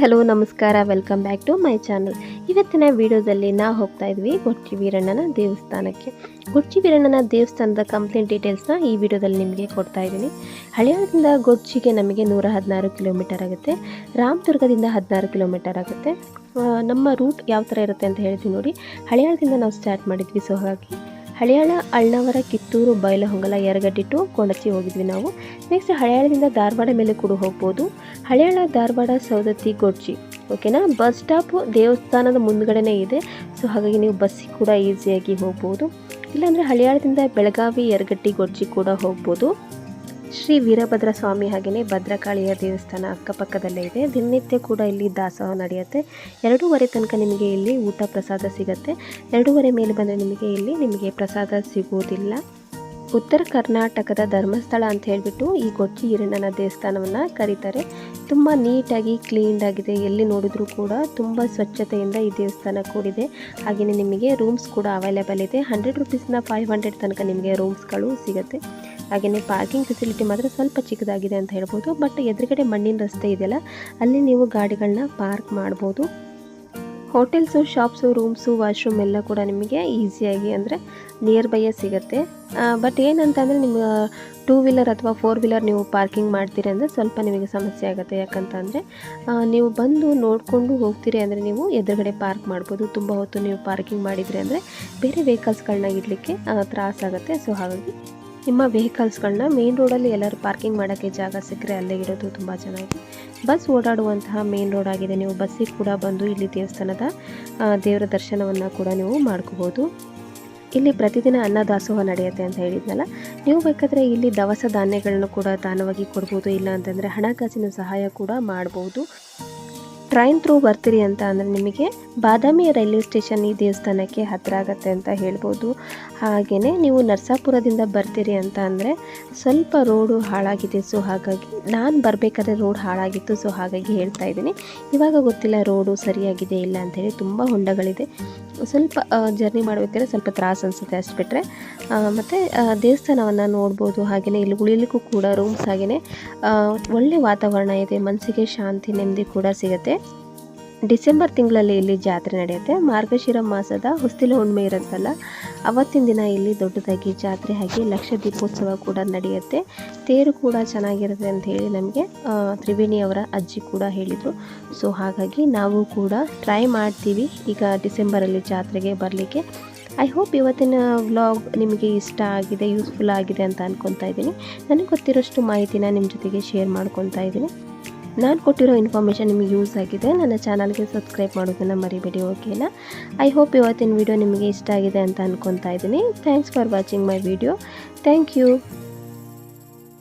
Hello, ನಮಸ್ಕಾರ. Welcome back to my channel ಇವತ್ತಿನ ವಿಡಿಯೋದಲ್ಲಿ ನಾವು ಹೋಗ್ತಾ ಇದ್ವಿ ಗುಡ್ಚಿ ವೀರಣ್ಣನ ದೇವಸ್ಥಾನಕ್ಕೆ. ಗುಡ್ಚಿ ವೀರಣ್ಣನ ದೇವಸ್ಥಾನದ ಕಂಪ್ಲೀಟ್ ಡೀಟೇಲ್ಸ್ನ ಈ ವಿಡಿಯೋದಲ್ಲಿ ನಿಮಗೆ ಕೊಡ್ತಾ ಇದ್ದೀನಿ. ಹಳೆಯದಿಂದ ಗುಚ್ಚಿಗೆ ನಮಗೆ ನೂರ ಹದಿನಾರು ಕಿಲೋಮೀಟರ್ ಆಗುತ್ತೆ. ರಾಮದುರ್ಗದಿಂದ ಹದಿನಾರು ಕಿಲೋಮೀಟರ್ ಆಗುತ್ತೆ. ನಮ್ಮ ರೂಟ್ ಯಾವ ಥರ ಇರುತ್ತೆ ಅಂತ ಹೇಳ್ತೀವಿ ನೋಡಿ. ಹಳೆಯದಿಂದ ನಾವು ಸ್ಟಾರ್ಟ್ ಮಾಡಿದ್ವಿ. ಸೊ ಹಾಗಾಗಿ ಹಳಿಯಾಳ ಅಳ್ಳವರ ಕಿತ್ತೂರು ಬೈಲಹೊಂಗಲ ಯರಗಡ್ಡಿ ಟು ಕೊಂಡಚಿ ಹೋಗಿದ್ವಿ ನಾವು. ನೆಕ್ಸ್ಟ್ ಹಳಿಯಾಳದಿಂದ ಧಾರವಾಡ ಮೇಲೆ ಕೂಡ ಹೋಗ್ಬೋದು. ಹಳಿಯಾಳ ಧಾರವಾಡ ಸೌದತ್ತಿ ಗೊಡ್ಜಿ ಓಕೆನಾ ಬಸ್ ಸ್ಟಾಪು ದೇವಸ್ಥಾನದ ಮುಂದ್ಗಡೆನೇ ಇದೆ. ಸೊ ಹಾಗಾಗಿ ನೀವು ಬಸ್ಸಿಗೆ ಕೂಡ ಈಸಿಯಾಗಿ ಹೋಗ್ಬೋದು. ಇಲ್ಲಾಂದರೆ ಹಳಿಯಾಳದಿಂದ ಬೆಳಗಾವಿ ಯರಗಟ್ಟಿ ಗೊಡ್ಜಿ ಕೂಡ ಹೋಗ್ಬೋದು. ಶ್ರೀ ವೀರಭದ್ರ ಸ್ವಾಮಿ ಹಾಗೆಯೇ ಭದ್ರಕಾಳಿಯ ದೇವಸ್ಥಾನ ಅಕ್ಕಪಕ್ಕದಲ್ಲೇ ಇದೆ. ದಿನನಿತ್ಯ ಕೂಡ ಇಲ್ಲಿ ದಾಸೋಹ ನಡೆಯುತ್ತೆ. ಎರಡೂವರೆ ತನಕ ನಿಮಗೆ ಇಲ್ಲಿ ಊಟ ಪ್ರಸಾದ ಸಿಗುತ್ತೆ. ಎರಡೂವರೆ ಮೇಲೆ ಬಂದರೆ ನಿಮಗೆ ಇಲ್ಲಿ ನಿಮಗೆ ಪ್ರಸಾದ ಸಿಗುವುದಿಲ್ಲ. ಉತ್ತರ ಕರ್ನಾಟಕದ ಧರ್ಮಸ್ಥಳ ಅಂತ ಹೇಳಿಬಿಟ್ಟು ಈ ಗೊಜ್ಜಿ ಹಿರಣ್ಣನ ದೇವಸ್ಥಾನವನ್ನು ಕರೀತಾರೆ. ತುಂಬ ನೀಟಾಗಿ ಕ್ಲೀನ್ಡ್ ಆಗಿದೆ. ಎಲ್ಲಿ ನೋಡಿದ್ರೂ ಕೂಡ ತುಂಬ ಸ್ವಚ್ಛತೆಯಿಂದ ಈ ದೇವಸ್ಥಾನ ಕೂಡಿದೆ. ಹಾಗೆಯೇ ನಿಮಗೆ ರೂಮ್ಸ್ ಕೂಡ ಅವೈಲೇಬಲ್ ಇದೆ. ಹಂಡ್ರೆಡ್ ರುಪೀಸಿಂದ ಫೈವ್ ಹಂಡ್ರೆಡ್ ತನಕ ನಿಮಗೆ ರೂಮ್ಸ್ಗಳು ಸಿಗುತ್ತೆ. ಹಾಗೆಯೇ ಪಾರ್ಕಿಂಗ್ ಫೆಸಿಲಿಟಿ ಮಾತ್ರ ಸ್ವಲ್ಪ ಚಿಕ್ಕದಾಗಿದೆ ಅಂತ ಹೇಳ್ಬೋದು. ಬಟ್ ಎದುರುಗಡೆ ಮಣ್ಣಿನ ರಸ್ತೆ ಇದೆಯಲ್ಲ, ಅಲ್ಲಿ ನೀವು ಗಾಡಿಗಳನ್ನ ಪಾರ್ಕ್ ಮಾಡ್ಬೋದು. ಹೋಟೆಲ್ಸು ಶಾಪ್ಸು ರೂಮ್ಸು ವಾಶ್ರೂಮ್ ಎಲ್ಲ ಕೂಡ ನಿಮಗೆ ಈಸಿಯಾಗಿ ಅಂದರೆ ನಿಯರ್ ಬೈಯೇ ಸಿಗುತ್ತೆ. ಬಟ್ ಏನಂತಂದರೆ ನಿಮ್ಮ ಟೂ ವೀಲರ್ ಅಥವಾ ಫೋರ್ ವೀಲರ್ ನೀವು ಪಾರ್ಕಿಂಗ್ ಮಾಡ್ತೀರಿ ಅಂದರೆ ಸ್ವಲ್ಪ ನಿಮಗೆ ಸಮಸ್ಯೆ ಆಗುತ್ತೆ. ಯಾಕಂತಂದರೆ ನೀವು ಬಂದು ನೋಡಿಕೊಂಡು ಹೋಗ್ತೀರಿ ಅಂದರೆ ನೀವು ಎದುರುಗಡೆ ಪಾರ್ಕ್ ಮಾಡ್ಬೋದು. ತುಂಬ ಹೊತ್ತು ನೀವು ಪಾರ್ಕಿಂಗ್ ಮಾಡಿದರೆ ಅಂದರೆ ಬೇರೆ ವೆಹಿಕಲ್ಸ್ಗಳನ್ನ ಇಡಲಿಕ್ಕೆ ತ್ರಾಸಾಗುತ್ತೆ ಸೊ ಹಾಗಾಗಿ ನಿಮ್ಮ ವೆಹಿಕಲ್ಸ್ಗಳನ್ನ ಮೇನ್ ರೋಡಲ್ಲಿ ಎಲ್ಲರೂ ಪಾರ್ಕಿಂಗ್ ಮಾಡೋಕ್ಕೆ ಜಾಗ ಸಿಕ್ಕರೆ ಅಲ್ಲೇ ಇರೋದು ತುಂಬ ಚೆನ್ನಾಗಿ. ಬಸ್ ಓಡಾಡುವಂತಹ ಮೇನ್ ರೋಡ್ ಆಗಿದೆ. ನೀವು ಬಸ್ಸಿಗೆ ಕೂಡ ಬಂದು ಇಲ್ಲಿ ದೇವಸ್ಥಾನದ ದೇವರ ದರ್ಶನವನ್ನು ಕೂಡ ನೀವು ಮಾಡ್ಕೋಬೋದು. ಇಲ್ಲಿ ಪ್ರತಿದಿನ ಅನ್ನದಾಸೋಹ ನಡೆಯುತ್ತೆ ಅಂತ ಹೇಳಿದ್ನಲ್ಲ. ನೀವು ಬೇಕಾದರೆ ಇಲ್ಲಿ ದವಸ ಧಾನ್ಯಗಳನ್ನು ಕೂಡ ದಾನವಾಗಿ ಕೊಡ್ಬೋದು. ಇಲ್ಲ ಅಂತಂದರೆ ಹಣಕಾಸಿನ ಸಹಾಯ ಕೂಡ ಮಾಡ್ಬೋದು. ಟ್ರೈನ್ ಥ್ರೂ ಬರ್ತೀರಿ ಅಂತ ಅಂದರೆ ನಿಮಗೆ ಬಾದಾಮಿ ರೈಲ್ವೆ ಸ್ಟೇಷನ್ ಈ ದೇವಸ್ಥಾನಕ್ಕೆ ಹತ್ತಿರ ಆಗುತ್ತೆ ಅಂತ ಹೇಳ್ಬೋದು. ಹಾಗೆಯೇ ನೀವು ನರಸಾಪುರದಿಂದ ಬರ್ತೀರಿ ಅಂತ ಅಂದರೆ ಸ್ವಲ್ಪ ರೋಡು ಹಾಳಾಗಿದೆ. ಸೊ ಹಾಗಾಗಿ ನಾನು ಬರಬೇಕಾದ್ರೆ ರೋಡ್ ಹಾಳಾಗಿತ್ತು. ಸೊ ಹಾಗಾಗಿ ಹೇಳ್ತಾ ಇದ್ದೀನಿ. ಇವಾಗ ಗೊತ್ತಿಲ್ಲ ರೋಡು ಸರಿಯಾಗಿದೆ ಇಲ್ಲ ಅಂಥೇಳಿ ತುಂಬ ಹೊಂಡಗಳಿದೆ. ಸ್ವಲ್ಪ ಜರ್ನಿ ಮಾಡಬೇಕಾದ್ರೆ ಸ್ವಲ್ಪ ತ್ರಾಸ ಅನಿಸುತ್ತೆ ಅಷ್ಟು ಬಿಟ್ಟರೆ ಮತ್ತು ದೇವಸ್ಥಾನವನ್ನು ನೋಡ್ಬೋದು. ಹಾಗೆಯೇ ಇಲ್ಲಿ ಉಳಿಲಿಕ್ಕೂ ಕೂಡ ರೂಮ್ಸ್ ಹಾಗೆಯೇ ಒಳ್ಳೆ ವಾತಾವರಣ ಇದೆ. ಮನಸ್ಸಿಗೆ ಶಾಂತಿ, ನೆಮ್ಮದಿ ಕೂಡ ಸಿಗುತ್ತೆ. ಡಿಸೆಂಬರ್ ತಿಂಗಳಲ್ಲಿ ಇಲ್ಲಿ ಜಾತ್ರೆ ನಡೆಯುತ್ತೆ. ಮಾರ್ಗಶಿರ ಮಾಸದ ಹೊಸ್ತಿಲ ಹುಣ್ಣಿಮೆ ಇರುತ್ತಲ್ಲ, ಅವತ್ತಿನ ದಿನ ಇಲ್ಲಿ ದೊಡ್ಡದಾಗಿ ಜಾತ್ರೆ ಹಾಗೆ ಲಕ್ಷ ದೀಪೋತ್ಸವ ಕೂಡ ನಡೆಯುತ್ತೆ. ತೇರು ಕೂಡ ಚೆನ್ನಾಗಿರುತ್ತೆ ಅಂತ ಹೇಳಿ ನಮಗೆ ತ್ರಿವೇಣಿ ಅವರ ಅಜ್ಜಿ ಕೂಡ ಹೇಳಿದರು. ಸೊ, ಹಾಗಾಗಿ ನಾವು ಕೂಡ ಟ್ರೈ ಮಾಡ್ತೀವಿ ಈಗ ಡಿಸೆಂಬರಲ್ಲಿ ಜಾತ್ರೆಗೆ ಬರಲಿಕ್ಕೆ. ಐ ಹೋಪ್ ಇವತ್ತಿನ ವ್ಲಾಗ್ ನಿಮಗೆ ಇಷ್ಟ ಆಗಿದೆ ಯೂಸ್ಫುಲ್ ಆಗಿದೆ ಅಂತ ಅನ್ಕೊತಾ ಇದ್ದೀನಿ. ನನಗೆ ಗೊತ್ತಿರೋಷ್ಟು ಮಾಹಿತಿನ ನಿಮ್ಮ ಜೊತೆಗೆ ಶೇರ್ ಮಾಡ್ಕೊತಾ ಇದ್ದೀನಿ. ನಾನು ಕೊಟ್ಟಿರೋ ಇನ್ಫಾರ್ಮೇಷನ್ ನಿಮಗೆ ಯೂಸ್ ಆಗಿದೆ. ನನ್ನ ಚಾನಲ್ಗೆ ಸಬ್ಸ್ಕ್ರೈಬ್ ಮಾಡೋದನ್ನು ಮರಿಬೇಡಿ ಓಕೆನಾ ಐ ಹೋಪ್ ಇವತ್ತಿನ ವಿಡಿಯೋ ನಿಮಗೆ ಇಷ್ಟ ಆಗಿದೆ ಅಂತ ಅಂದ್ಕೊತಾ ಇದ್ದೀನಿ. Thanks for watching my video thank you